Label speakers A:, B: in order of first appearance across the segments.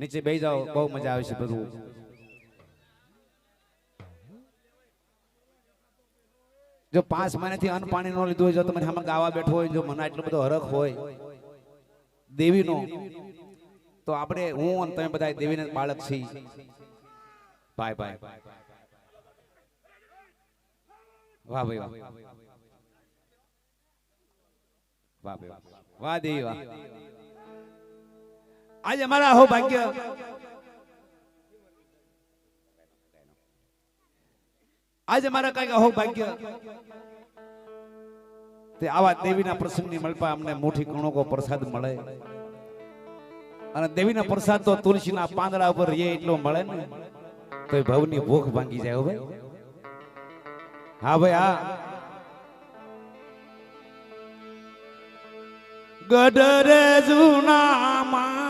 A: નીચે બે જાઓ, બહુ મજા આવશે બધું. જો પાંચ મહિનાથી અન્ન પાણી નો લીધું હોય, જો તમે આમાં ગાવા બેઠો હોય, જો મને એટલો બધો હરખ હોય, દેવીનો, તો આપણે હું અને તમે બધા દેવીના બાળક છીએ. ભાઈ ભાઈ. વાહ ભાઈ, વાહ. વાહ, ભાઈ, વાહ. વાહ, દેવી, વાહ. આજે અમારા હો ભાગ્ય આજે મારા કંઈક અહો ભાગ્ય તે આવા દેવીના પ્રસંગની મળપા અમને મોટી કણોકો પ્રસાદ મળે અને દેવીના પ્રસાદ તો તુલસીના પાંદડા ઉપર રે એટલો મળે ને તો ભવની ભૂખ ભાંગી જાય હો ભાઈ હા ભાઈ હા ગઢરે જૂનામાં ગઢ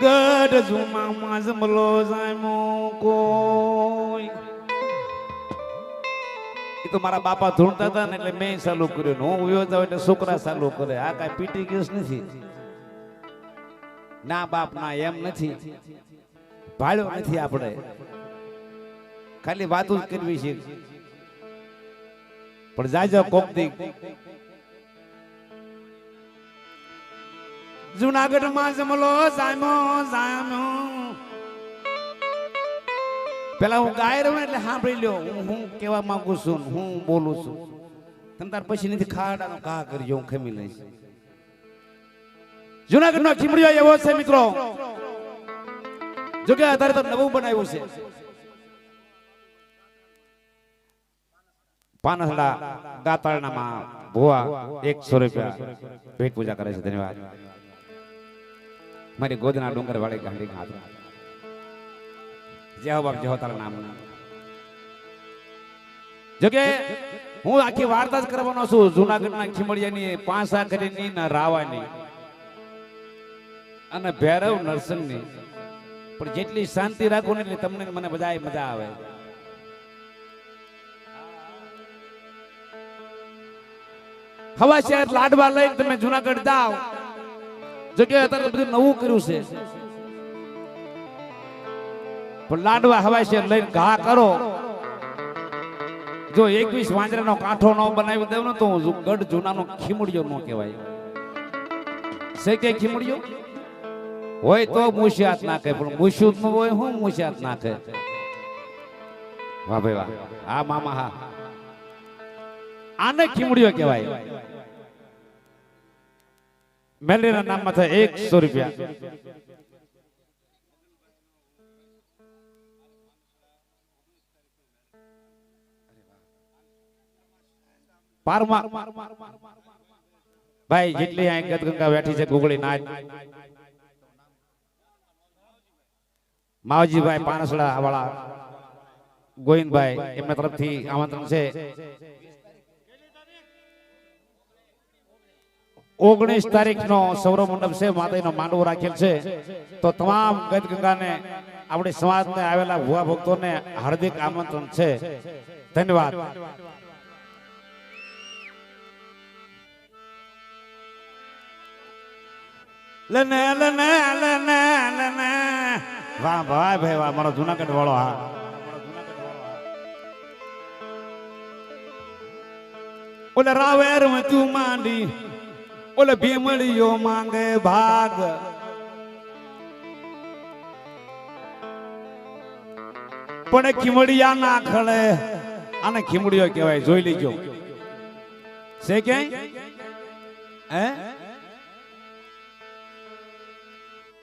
A: જૂનામાં જમલો જામો કોઈ એ તો મારા બાપા ધૂણતા હતા ને એટલે મેં ચાલુ કર્યું હું ઉયો જાઉં એટલે છોકરા ચાલુ કરે આ કાંઈ પીટી કેસ નથી ના બાપ ના એમ નથી ભાડ્યો નથી આપણે ખાલી વાતો જ કરવી છે પણ જાજો કોક દી જુનાગઢમાં જમલો સામો સામો પેલા હું ગાય રહ્યો એટલે સાંભળી લ્યો, હું કેવા માંગુ છું, હું બોલું છું. તમ તાર પછી નથી ખાડાનો કા કરજો હું ખમી લઈશ જુનાગઢ નો ખીમડીઓ એવો છે મિત્રો. જો કે તો નવું બનાવ્યું છે. પાનસડા ગાતાળનામાં ભુવા એકસો રૂપિયા. ભેટ પૂજા કરે છે, ધન્યવાદ. મારી ગોદના ડુંગર વાળી ગાંડી હાથ જય બાપ જય તારા નામ. જોકે હું આખી વાર્તા જ કરવાનો છું, જુનાગઢના ખીમડિયાની પાંચ આખરીની ને રાવાની અને ભૈરવ નરસિંહની. પણ જેટલી શાંતિ રાખો ને એટલી તમને મને બધા મજા આવે. હવા શહેર લાડવા લઈને તમે જુનાગઢ જાઓ. જો અત્યારે બધું નવું કર્યું છે. પણ લાડવા હવાય છે, લઈને ઘા કરો. જો એકવીસ વાંજરાનો કાંઠો ન બનાવી દેવ ને તો હું ગઢ જૂનાનો ખીમડિયો ન કહેવાય. છે કે ખીમડિયો? હોય તો મુશિયાત નાખે, પણ મુશ્યુત હોય, હું મુશિયાત નાખે. વાહ ભાઈ વાહ. હા મામા હા. આને ખીમડિયો કહેવાય. મેલેરિયા નામમાં થાય એકસો રૂપિયા. પારમાં. ભાઈ, જેટલી અહીં ગદગંગા બેઠી છે, ગુગળી નાચ માવજીભાઈ પાનસડા વાળા ગોવિંદભાઈ, એમના તરફથી આમંત્રણ છે. ઓગણીસ તારીખ નો સૌરવ મંડપ છે માતાનો માંડવો રાખેલ છે. તો તમામ ગદગંગાને, આપણી સમાજને આવેલા ભુવા ભક્તોને હાર્દિક આમંત્રણ છે. ધન્યવાદ. લને લને લને લને. વાહ, ભાઈ ભાઈ, વાહ, મારો જુનાગઢ વાળો, હા. ઓલે રાવેર તું માંડી ઓલે ભીમળીઓ માંગે ભાગ. પણ ખીમડિયા ના ખળે, આને ખીમડિયો કહેવાય, જોઈ લીજો. છે ક્યાંય હે?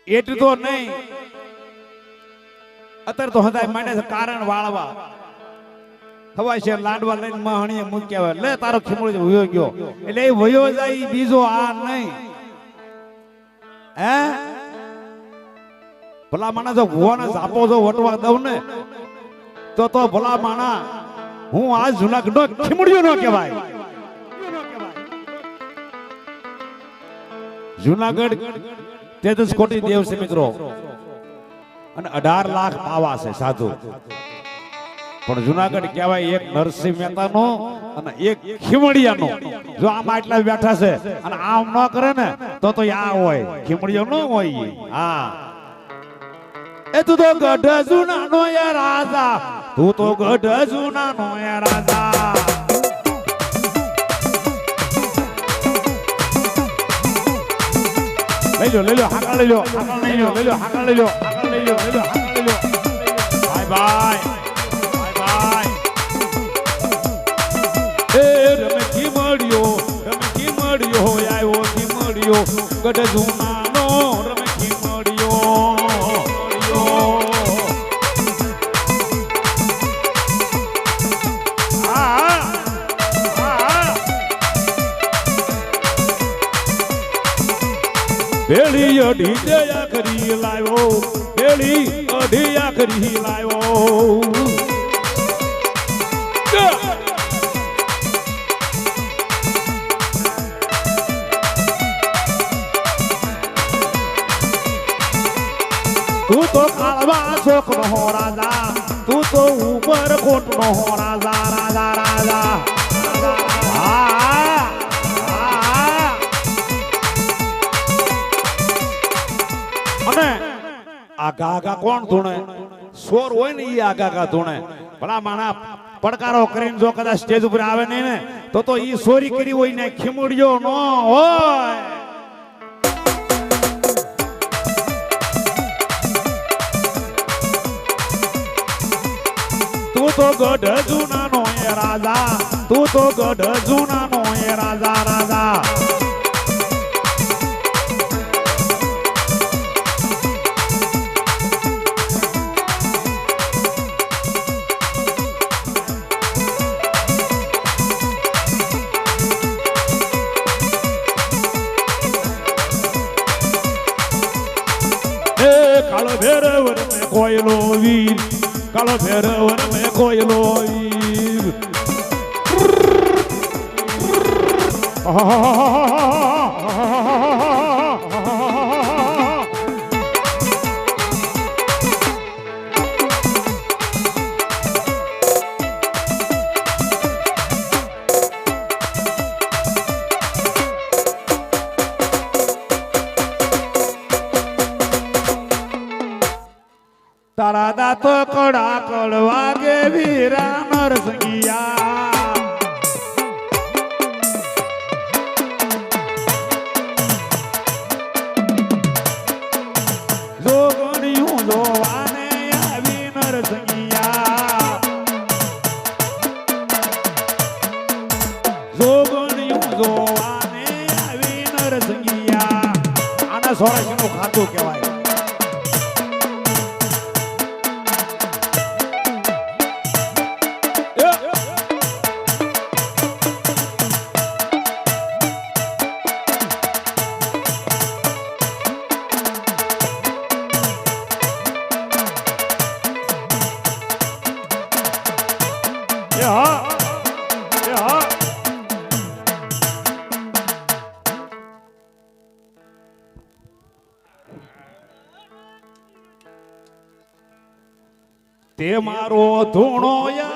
A: એટલું તો નહીં. અત્યારે તો હદાય માંડે કારણ વાળવા. હવા છે, લાડવા લઈને મહણીએ મૂક્યા હોય. લે, તારો ખીમડો વયો ગયો. એટલે એ વયો જાય બીજો આ નહીં. હે? ભલા માણા જો ભુવાને ઝાપો જો વટવા દઉં ને, તો તો ભલા માણા, હું આ જુનાગઢ નો ખીમડિયો નો કહેવાય. જુનાગઢ તેજસ કોટી દેવ છે, મિત્રો. અને અઢાર લાખ પાવા છે, સાધુ. પણ જુનાગઢ કહેવાય એક નરસિંહ મહેતાનો અને એક ખીમડિયાનો. જો આમ આટલા બેઠા છે અને આમ ન કરે ને, તો તો આ હોય, ખીમડિયો ન હોય. હા. એ તું તો ગઢ જુનાનો એ રાજા, તું તો ગઢ જુનાનો એ રાજા. લઈ લો લઈ લો હાકા લઈ લો હાકા લઈ લો લઈ લો હાકા લઈ લો હાકા લઈ લો લઈ લો હાકા લઈ લો બાય બાય. ગઢ જૂનાનો રમખી મળ્યો. ભેળી અઢી દયા કરી લાવ્યો ભેળી અઢી આખરી લાવ્યો કાળવા શોક નો હો રાજા. તું તો ઉપર કોટ નો હો રાજા રાજા રાજા. અને આગા આગા કોણ ધૂણે? સોર હોય ને એ આગા આગા ધૂણે. ભલા માણા પડકારો કરીને જો કદાચ સ્ટેજ ઉપર આવે નહીં ને, તો તો ઈ સોરી કરી હોય ને ખીમુડ્યો નો હોય. તું ગઢ જૂનાનો એ રાજા. તું તો ગઢ જૂનાનો એ રાજા રાજા. કાળો ભેરવર મે કોયલો વીર. કાળો ભેરવર મે કોયલો આના સોરાશીનું ખાતું કહેવાય. મારો ધૂણો યા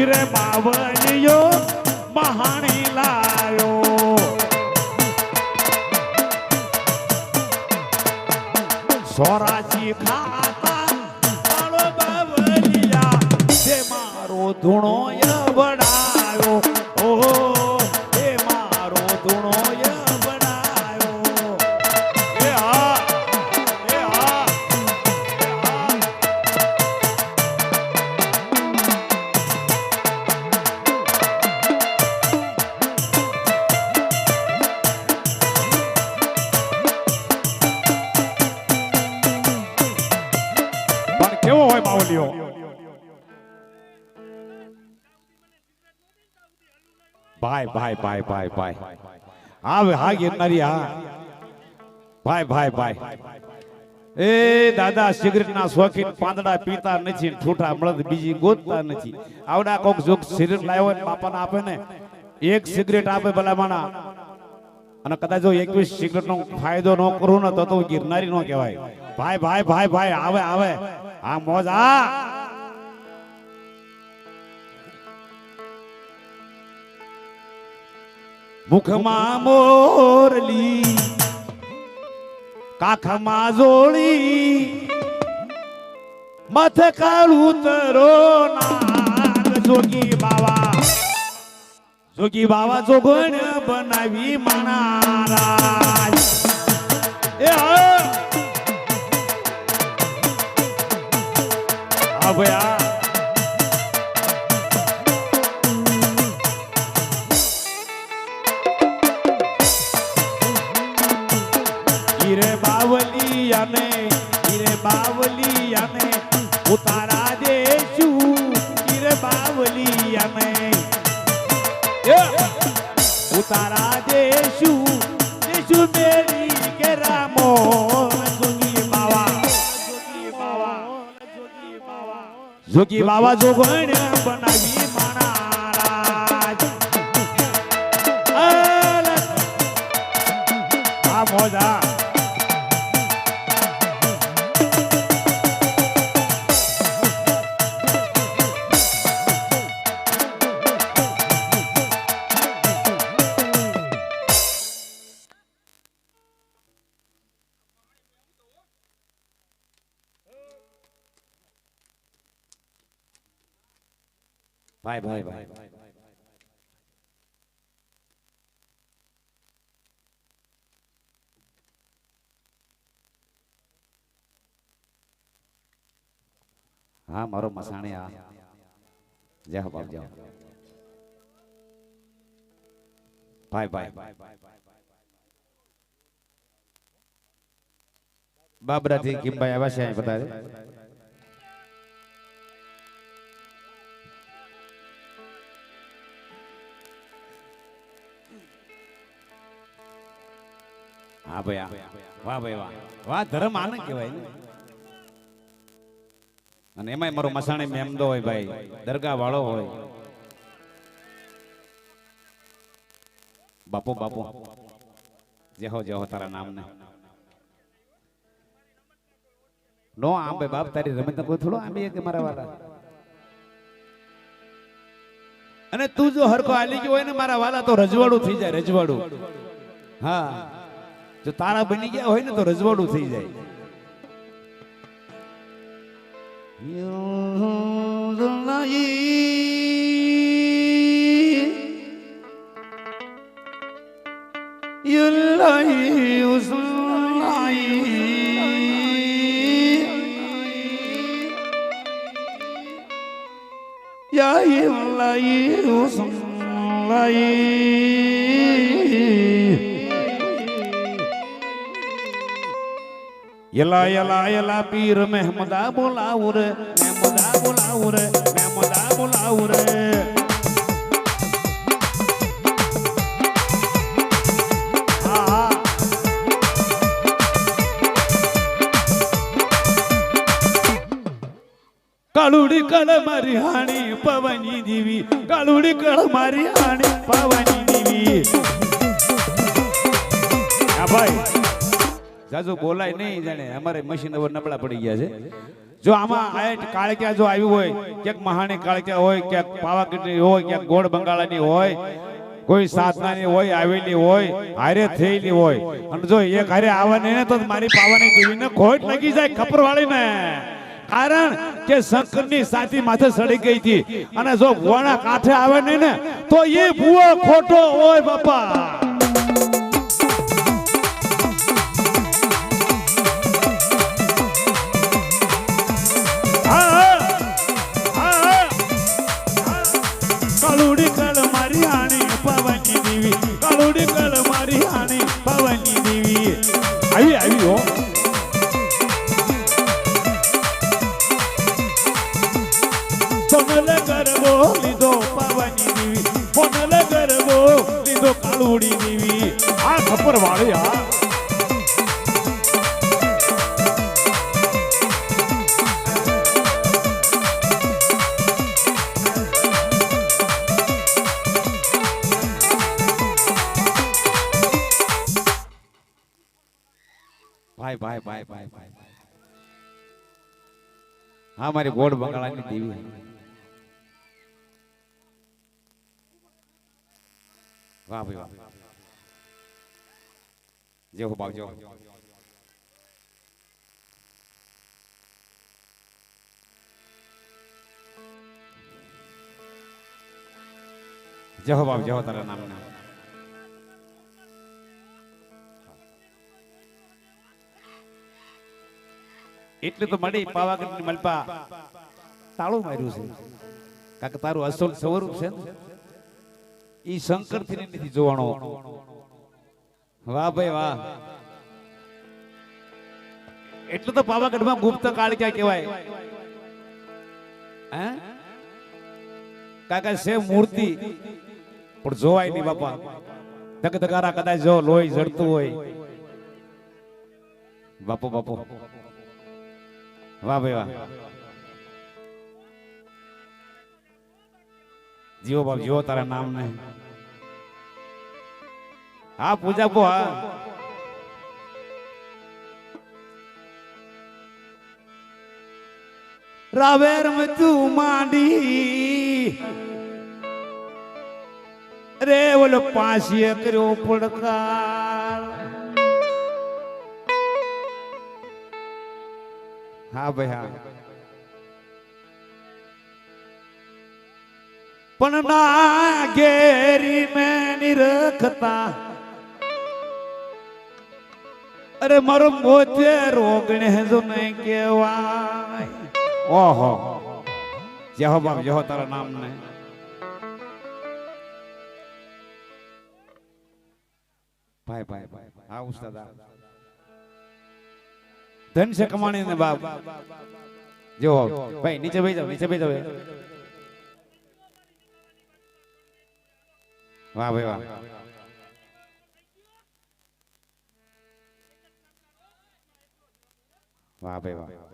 A: હીરે બાવલિયો મહાણી લાયો. સોરાજી ખાતા બાવલિયા તે મારો ધૂણો યબડાયો ઓહો. ભાઈ ભાઈ ભાઈ ભાઈ ભાઈ આવે હા ગિરનારી હા ભાઈ ભાઈ ભાઈ એ દાદા સિગરેટ ના શોખીન પાંદડા પીતા નથી ઠૂઠા મળદ બીજી ગોતતા નથી. આવડા કોક જોક સિગરેટ લાવ્યો ને બાપાને આપે ને એક સિગરેટ આપે ભલા માણા અને કદાચ જો એકવીસ સિગરેટ નો ફાયદો ન કરું ને તો તો ગિરનારી નો કહેવાય. ભાઈ ભાઈ ભાઈ ભાઈ આવે આવે. આ મોજ આ. મુખમાં મોરલી કાખમાં જોડી મથ કાળું તરો જોગી બાવા જોગી બાવા જોગણ બનાવી મનારા એ હા. હા. ઉતારા દેશું હીરે બાવલી અને ઉતારા દેશું દેશું મેરી કે રામો જોગી બાવા જોગી બાવા જોગી બાવા જોગી બાવા જોગણ બનાવી માણારાજ અરે આ મોજા ભાઈ ભાઈ ભાઈ હા મારો મસાણી આ. જાઓ બાપ જાઓ. ભાઈ ભાઈ બાબરાથી કિમભાઈ આવ્યા છે અહીં બતાવે હા ભાઈ. વાહ ભાઈ, વાહ. વાહ, ધર્મ આનંદ કહેવાય અને એમાંય મારો મસાણી મેમદો હોય ભાઈ. દરગાહ વાળો હોય. બાપુ બાપુ. જેહો જેહો તારા નામને. નો આંબે બાપ તારી રમત કોઈ થોડો આંબી કે મારા વાલા અને તું જો હરકો આલી ગયો હોય ને, મારા વાલા તો રજવાડું થઈ જાય, રજવાડું. હા. જો તારા બની ગયા હોય ને તો રજવાડું થઈ જાય. એલા યલા પીર મહેમદા બોલાવું રે મહેમદા બોલાવું રે મહેમદા બોલાવું રે કાળુડી કળ મારી હાણી પવની દીવી કાળુડી કળ મારી હાણી પવની દીવી ભાઈ જાજુ બોલાય નહીં જાણે. અમારે મશીન હવે નબળા પડી ગયા છે. જો આમાં આયટ કાળક્યા જો આવ્યું હોય ક્યાંક મહાણી કાળક્યા હોય ક્યાંક પાવાગઢની હોય ક્યાંક ગોળ બંગાળાની હોય કોઈ સાધનાની હોય આવેલી હોય હારે થયેલી હોય. અને જો એક હારે આવવાની ને તો મારી પાવાની દેવીને ખોટ લાગી જાય ખપરવાળીને. કારણ કે શંકરની સાથી માથે સડી ગઈ હતી. અને જો ગોણા કાંઠે આવે નહીં ને તો એ ભૂવો ખોટો હોય બાપા. કાળુડી હા મારી ગોળ બંગાળાની દેવી વાહ ભાઈ, વાહ. જે હો બાપ જો જય હો બાપ જય હો તારા નામ ના એટલે તો મળી પાવાગઢની મલપા. તાળું માર્યું છે. કાકે તારું અસલ સ્વરૂપ છે ઈ શંકરથી નથી જોવાનો. વાહ ભાઈ વાહ. એટલે તો પાવાગઢમાં ગુપ્ત કાળિકા કહેવાય? હે? કાકા છે મૂર્તિ. પણ જોવાય નહીં બાપા. ધક ધકારા કદાચ જો લોહી જડતું હોય. બાપો, બાપુ. વાહ ભાઈ વાહ જીવો બાપ જીવો તારા નામ ને હા પૂજા પો હા રાવેર में तू માંડી રે ઓલો પાસીએ કર્યો પડકાર હા ભાઈ હા. પણ ના ઘેરી મેં નિરખતા. અરે મારો મોતે રોગણે જો નહીં કેવાય ઓહો. જહો હો બાપ જહો તારા નામ ને ભાઈ ભાઈ ભાઈ હા ઉસ્તાદ આ. ધન છે કમાણી ને બાપ. જો, ભાઈ, નીચે બેસી જાવ નીચે બેસી જાઓ. વાહ, ભાઈ, વાહ. વાહ, ભાઈ, વાહ.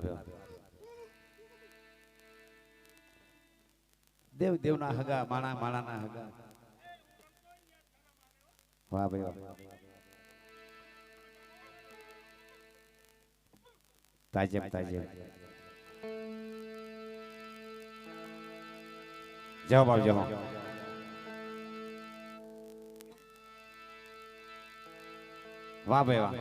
A: ભાઈ દેવ દેવના હગા, માણા માણાના હગા. વાહ ભાઈ, વાહ. તાજેમ તાજેમ. જવાબ આવજો જવાબ વાહ ભાઈ, વાહ.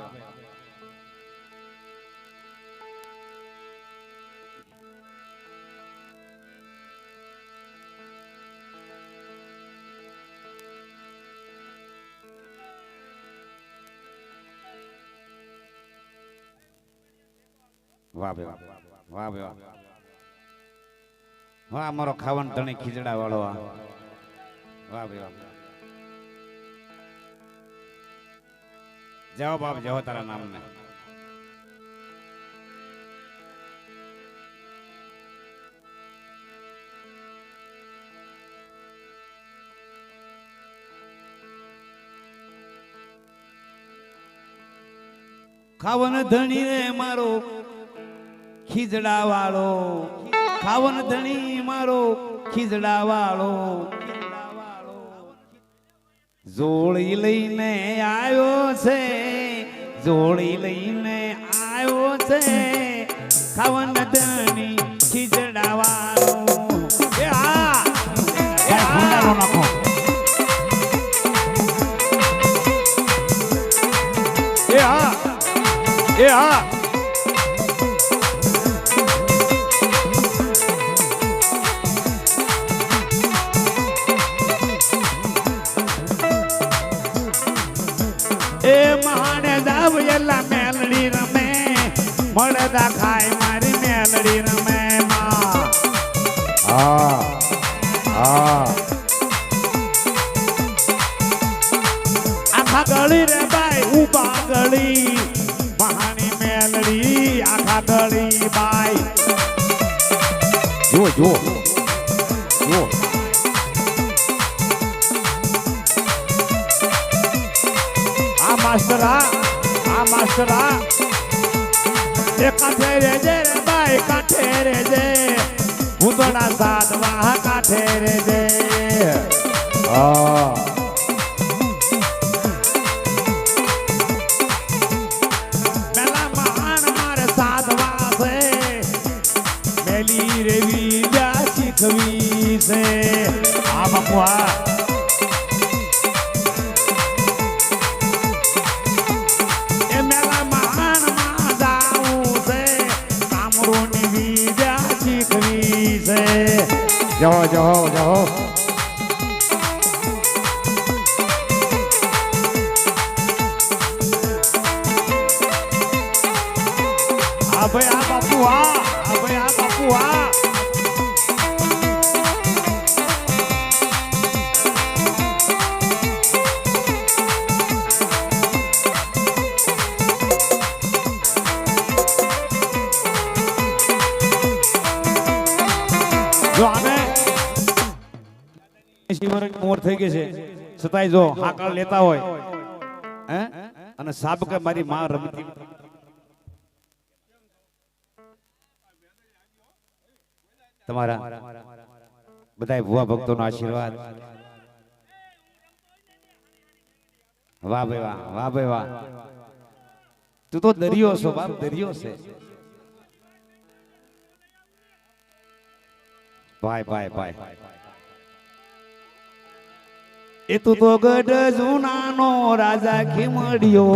A: વાહ અમારો ખાવાનું ધણી ખીચડા વાળો વાહ ભાઈ વાહ જાઓ બાપ, જાઓ તારા નામ ને ખાવન ધણી રે મારો ખીજડા વાળો ખાવન ધણી મારો ખીજડા વાળો જોડી લઈને આવ્યો છે જોડી લઈને આવ્યો છે ખાવન ધણી ખીજડા વાળો એ Yeah. વેલા મેલડી રમે. મળદા ખાય મારી મેલડી રમે માં. હા હા. આખા ગળી રે બાઈ ઊભા ગળી. મહાની મેલડી આખા ગળી બાઈ જુઓ જુઓ. જુઓ. આ માસ્ટર આ આ માસ્ટર આ એ કાંઠે રેજે રે ભાઈ કાંઠે રેજે. ભૂતોડા સાધવા, કાંઠે રેજે. હા. જહો ઉંમર થઈ ગઈ છે. છતાંય જો હાકળ લેતા હોય અને સાબ કે મારી માં રમતી તમારા બધા ભુવા ભક્તોનો આશીર્વાદ. વાહ ભાઈ વાહ વાહ ભાઈ વાહ. તું તો દરિયો છો બાપ, દરિયો છે. ભાઈ ભાઈ ભાઈ. એ તું તો ગઢ જૂનાનો રાજા ખીમડ્યો.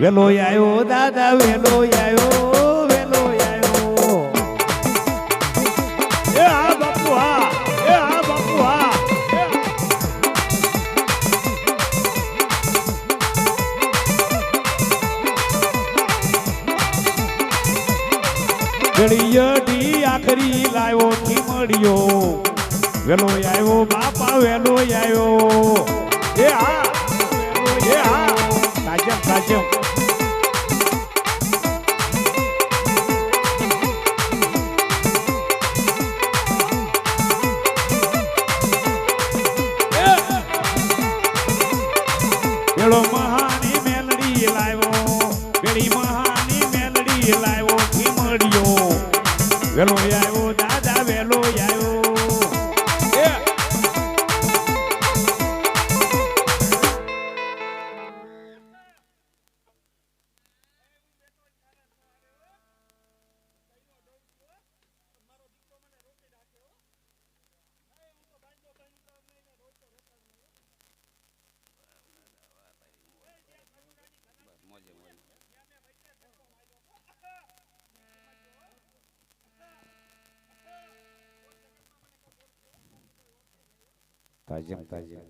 A: વેલો આયો, દાદા, વેલો આયો વેલો આયો. એ આ બાપુ આ, એ આ બાપુ ઘડીયડી આખરી લાવ્યો ખીમડિયો. વેલો આવ્યો બાપા વેલો આવ્યો એ હા એ હા સાજમ સાજમ તાજમ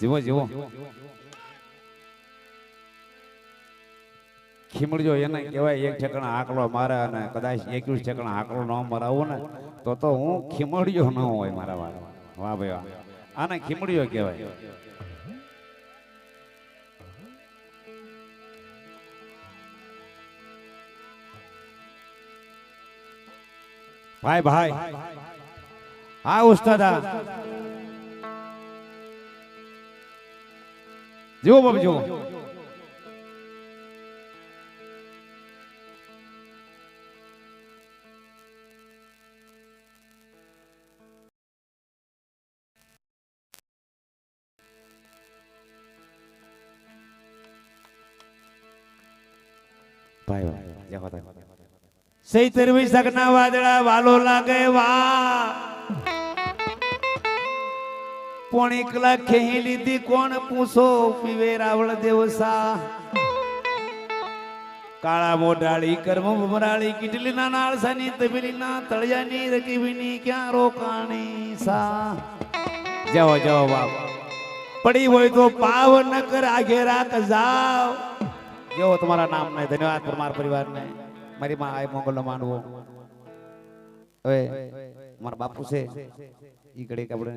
A: જીવો જીવો ખીમડજો એને કહેવાય, એક ઠેકાણા આકલો મારે અને કદાચ એકવીસ ઠેકાણા આકલો ન મરાવું ને, તો તો હું ખીમડ્યો ન હોય મારા વાળા. વાહ ભાઈ વાહ. આને ખીમડ્યો કહેવાય. ભાઈ ભાઈ. હા ઉસ્તાદા. જુઓ બાપ જુઓ. ભાઈ ભાઈ. જય માતા સૈતર સગના વાદળા વાલો લાગે વા. કોણ એકલા ખેહી લીધી, કોણ પૂછો, પીવે રાવળ દેવસા. કાળા મોઢાળી કર્મ ભમરાળી કીટલી ના નાળસાની તબેલી ના તળિયાની, રકીબીની ક્યાં રોકાણી સા. જાઓ જાઓ બાપ પડી હોય તો પાવ ન કર આગે રાખ જાવ જેવો તમારા નામ ને ધન્યવાદ પરમાર પરિવારને. મારી માં આય મોગલનો માનવો હવે મારા બાપુ છે ઈ ઘડીક આપણે